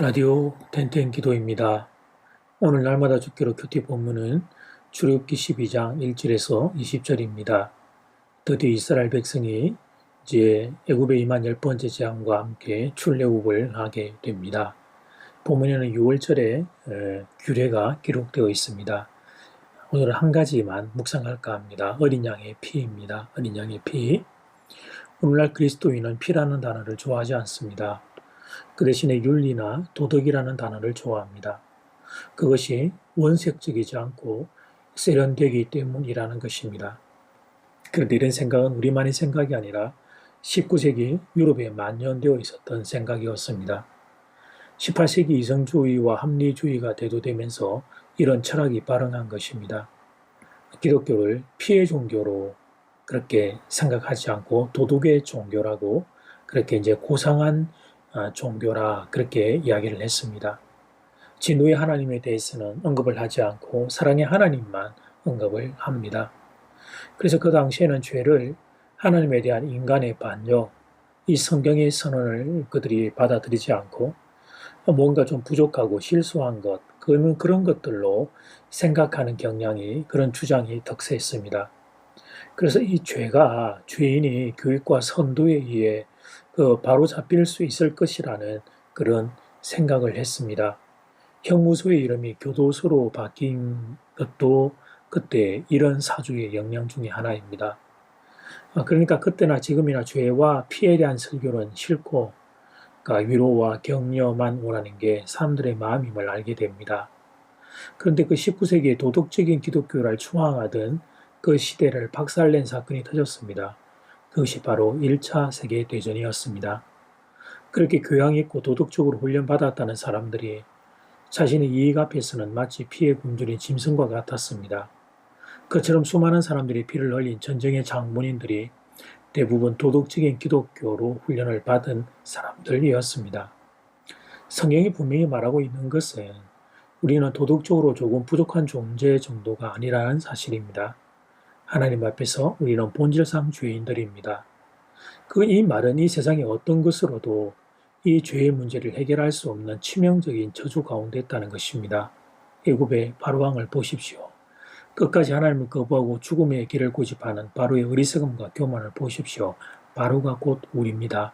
라디오 텐텐 기도입니다. 오늘 날마다 죽기로 큐티 본문은 출애굽기 12장 1절에서 20절입니다. 드디어 이스라엘 백성이 이제 애굽에 임한 열 번째 재앙과 함께 출애굽을 하게 됩니다. 본문에는 6월절에 규례가 기록되어 있습니다. 오늘은 한 가지만 묵상할까 합니다. 어린 양의 피입니다. 어린 양의 피. 오늘날 그리스도인은 피라는 단어를 좋아하지 않습니다. 그 대신에 윤리나 도덕이라는 단어를 좋아합니다. 그것이 원색적이지 않고 세련되기 때문이라는 것입니다. 그런데 이런 생각은 우리만의 생각이 아니라 19세기 유럽에 만연되어 있었던 생각이었습니다. 18세기 이성주의와 합리주의가 대두되면서 이런 철학이 발흥한 것입니다. 기독교를 피해 종교로 그렇게 생각하지 않고 도덕의 종교라고 그렇게 이제 고상한 아, 종교라 그렇게 이야기를 했습니다. 진노의 하나님에 대해서는 언급을 하지 않고 사랑의 하나님만 언급을 합니다. 그래서 그 당시에는 죄를 하나님에 대한 인간의 반역, 이 성경의 선언을 그들이 받아들이지 않고 뭔가 좀 부족하고 실수한 것, 그는 그런 것들로 생각하는 경향이, 그런 주장이 덕세했습니다. 그래서 이 죄가 죄인이 교육과 선도에 의해 그 바로 잡힐 수 있을 것이라는 그런 생각을 했습니다. 형무소의 이름이 교도소로 바뀐 것도 그때 이런 사주의 영향 중의 하나입니다. 아, 그러니까 그때나 지금이나 죄와 피해에 대한 설교는 싫고 그러니까 위로와 격려만 원하는 게 사람들의 마음임을 알게 됩니다. 그런데 그 19세기의 도덕적인 기독교를 추앙하던 그 시대를 박살낸 사건이 터졌습니다. 그것이 바로 1차 세계대전이었습니다. 그렇게 교양 있고 도덕적으로 훈련받았다는 사람들이 자신의 이익 앞에서는 마치 피해 굶주린 짐승과 같았습니다. 그처럼 수많은 사람들이 피를 흘린 전쟁의 장본인들이 대부분 도덕적인 기독교로 훈련을 받은 사람들이었습니다. 성경이 분명히 말하고 있는 것은 우리는 도덕적으로 조금 부족한 존재 정도가 아니라는 사실입니다. 하나님 앞에서 우리는 본질상 죄인들입니다. 그 이 말은 이 세상의 어떤 것으로도 이 죄의 문제를 해결할 수 없는 치명적인 저주 가운데 있다는 것입니다. 애굽의 바로왕을 보십시오. 끝까지 하나님을 거부하고 죽음의 길을 고집하는 바로의 어리석음과 교만을 보십시오. 바로가 곧 우리입니다.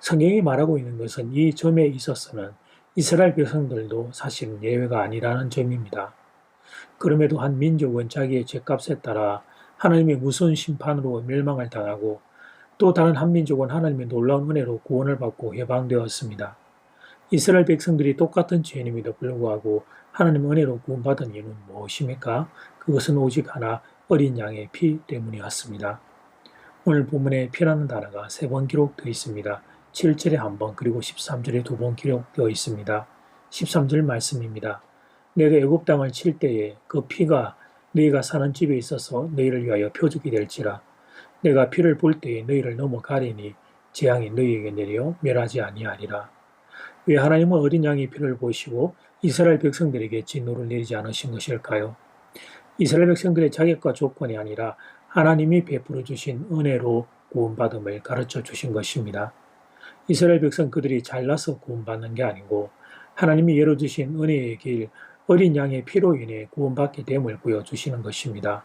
성경이 말하고 있는 것은 이 점에 있어서는 이스라엘 백성들도 사실은 예외가 아니라는 점입니다. 그럼에도 한 민족은 자기의 죄값에 따라 하나님의 무서운 심판으로 멸망을 당하고 또 다른 한 민족은 하나님의 놀라운 은혜로 구원을 받고 해방되었습니다. 이스라엘 백성들이 똑같은 죄인임에도 불구하고 하나님 은혜로 구원받은 이유는 무엇입니까? 그것은 오직 하나 어린 양의 피 때문이었습니다. 오늘 본문에 피라는 단어가 세 번 기록되어 있습니다. 7절에 한 번 그리고 13절에 두 번 기록되어 있습니다. 13절 말씀입니다. 내가 애굽 땅을 칠 때에 그 피가 너희가 사는 집에 있어서 너희를 위하여 표적이 될지라 내가 피를 볼 때에 너희를 넘어가리니 재앙이 너희에게 내려 멸하지 아니하리라 왜 하나님은 어린 양의 피를 보시고 이스라엘 백성들에게 진노를 내리지 않으신 것일까요? 이스라엘 백성들의 자격과 조건이 아니라 하나님이 베풀어 주신 은혜로 구원받음을 가르쳐 주신 것입니다. 이스라엘 백성 그들이 잘나서 구원받는 게 아니고 하나님이 열어주신 은혜의 길, 어린 양의 피로 인해 구원받게 됨을 보여주시는 것입니다.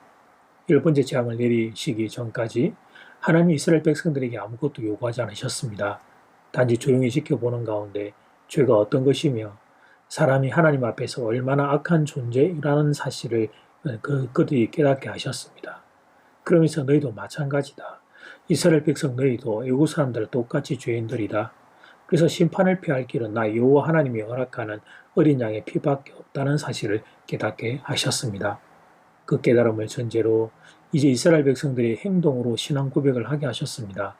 열 번째 재앙을 내리시기 전까지 하나님 이스라엘 백성들에게 아무것도 요구하지 않으셨습니다. 단지 조용히 지켜보는 가운데 죄가 어떤 것이며 사람이 하나님 앞에서 얼마나 악한 존재라는 사실을 그, 그들이 깨닫게 하셨습니다. 그러면서 너희도 마찬가지다. 이스라엘 백성 너희도 애국 사람들 똑같이 죄인들이다. 그래서 심판을 피할 길은 나 여호와 하나님이 허락하는 어린 양의 피밖에 없다는 사실을 깨닫게 하셨습니다. 그 깨달음을 전제로 이제 이스라엘 백성들이 행동으로 신앙 고백을 하게 하셨습니다.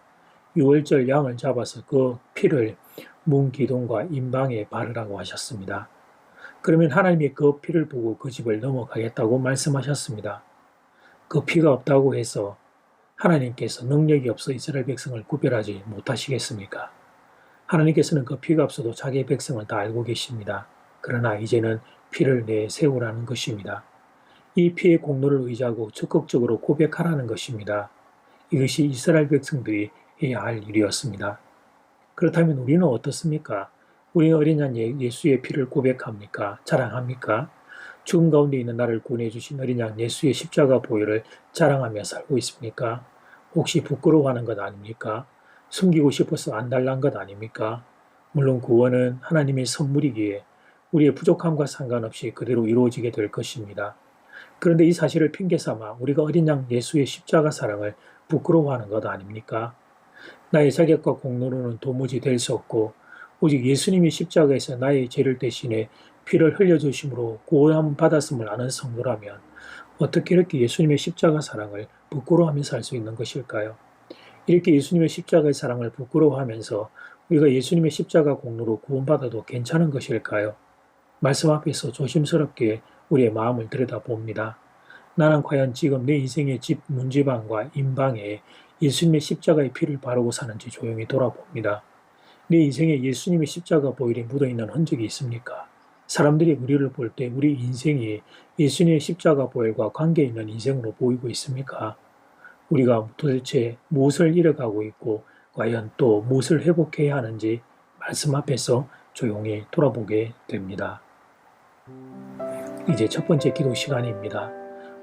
6월절 양을 잡아서 그 피를 문 기둥과 임방에 바르라고 하셨습니다. 그러면 하나님이 그 피를 보고 그 집을 넘어가겠다고 말씀하셨습니다. 그 피가 없다고 해서 하나님께서 능력이 없어 이스라엘 백성을 구별하지 못하시겠습니까? 하나님께서는 그 피가 없어도 자기의 백성을 다 알고 계십니다. 그러나 이제는 피를 내세우라는 것입니다. 이 피의 공로를 의지하고 적극적으로 고백하라는 것입니다. 이것이 이스라엘 백성들이 해야 할 일이었습니다. 그렇다면 우리는 어떻습니까? 우리는 어린 양 예- 예수의 피를 고백합니까? 자랑합니까? 죽음 가운데 있는 나를 구원해 주신 어린 양 예수의 십자가 보혈을 자랑하며 살고 있습니까? 혹시 부끄러워하는 것 아닙니까? 숨기고 싶어서 안달난 것 아닙니까? 물론 구원은 하나님의 선물이기에 우리의 부족함과 상관없이 그대로 이루어지게 될 것입니다. 그런데 이 사실을 핑계 삼아 우리가 어린 양 예수의 십자가 사랑을 부끄러워하는 것 아닙니까? 나의 자격과 공로로는 도무지 될 수 없고 오직 예수님이 십자가에서 나의 죄를 대신해 피를 흘려주심으로 구원 받았음을 아는 성도라면 어떻게 이렇게 예수님의 십자가 사랑을 부끄러워하며 살수 있는 것일까요? 이렇게 예수님의 십자가의 사랑을 부끄러워하면서 우리가 예수님의 십자가 공로로 구원받아도 괜찮은 것일까요? 말씀 앞에서 조심스럽게 우리의 마음을 들여다봅니다. 나는 과연 지금 내 인생의 집 문지방과 인방에 예수님의 십자가의 피를 바르고 사는지 조용히 돌아봅니다. 내 인생에 예수님의 십자가 보혈이 묻어있는 흔적이 있습니까? 사람들이 우리를 볼 때 우리 인생이 예수님의 십자가 보혈과 관계 있는 인생으로 보이고 있습니까? 우리가 도대체 무엇을 잃어가고 있고 과연 또 무엇을 회복해야 하는지 말씀 앞에서 조용히 돌아보게 됩니다. 이제 첫 번째 기도 시간입니다.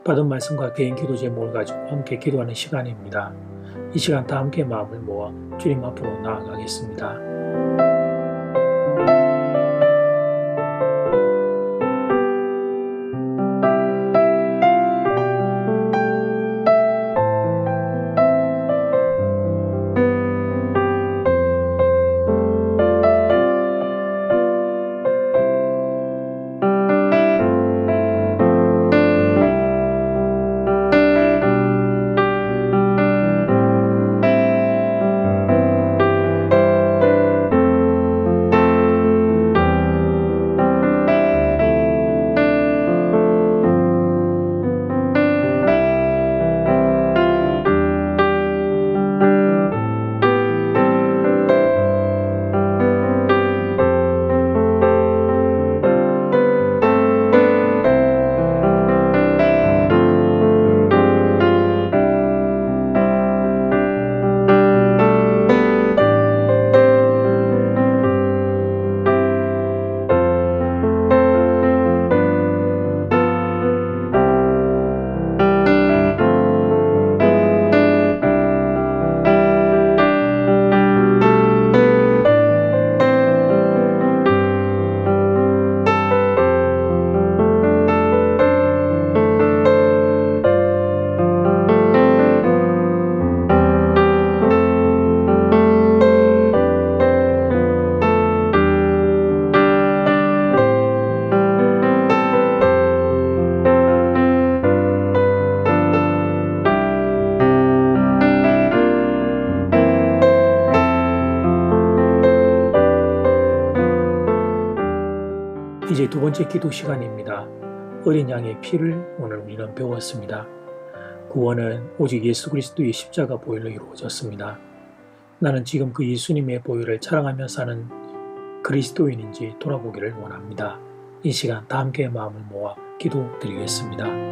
받은 말씀과 개인 기도 제목을 가지고 함께 기도하는 시간입니다. 이 시간 다 함께 마음을 모아 주님 앞으로 나아가겠습니다. 이제 두 번째 기도 시간입니다. 어린 양의 피를 오늘 우리는 배웠습니다. 구원은 오직 예수 그리스도의 십자가 보혈로 이루어졌습니다. 나는 지금 그 예수님의 보혈을 자랑하며 사는 그리스도인인지 돌아보기를 원합니다. 이 시간 다 함께 마음을 모아 기도 드리겠습니다.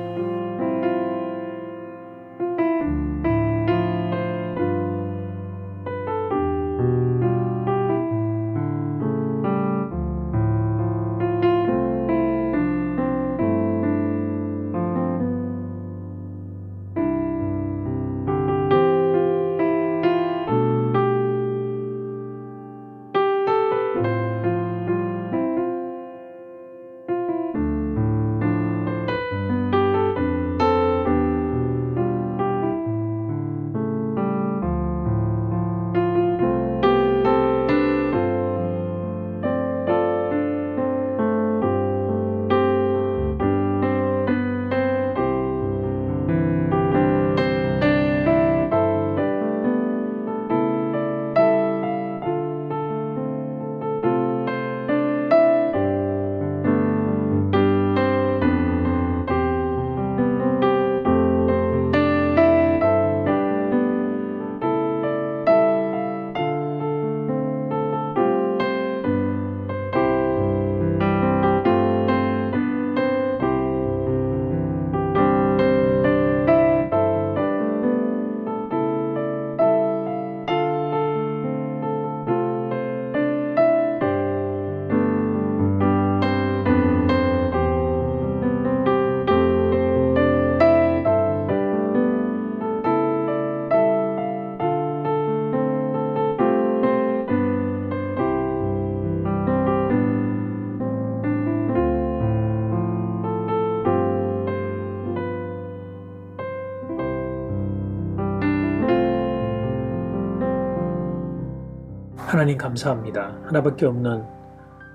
하나님 감사합니다. 하나밖에 없는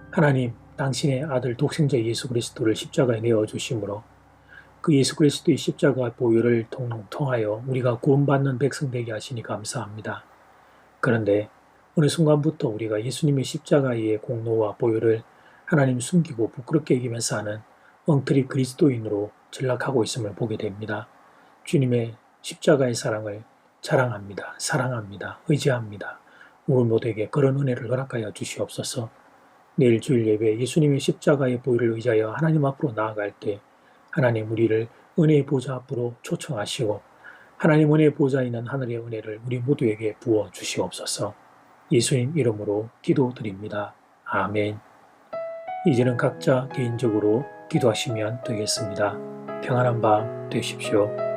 하나님 당신의 아들 독생자 예수 그리스도를 십자가에 내어 주심으로 그 예수 그리스도의 십자가 보혈을 통- 통하여 우리가 구원받는 백성 되게 하시니 감사합니다. 그런데 어느 순간부터 우리가 예수님의 십자가의 공로와 보혈을 하나님 숨기고 부끄럽게 여기면서 하는 엉터리 그리스도인으로 전락하고 있음을 보게 됩니다. 주님의 십자가의 사랑을 자랑합니다. 사랑합니다. 의지합니다. 우리 모두에게 그런 은혜를 허락하여 주시옵소서. 내일 주일 예배 예수님의 십자가의 보혈을 의지하여 하나님 앞으로 나아갈 때 하나님 우리를 은혜의 보좌 앞으로 초청하시고 하나님 은혜의 보좌에 있는 하늘의 은혜를 우리 모두에게 부어 주시옵소서. 예수님 이름으로 기도드립니다. 아멘. 이제는 각자 개인적으로 기도하시면 되겠습니다. 평안한 밤 되십시오.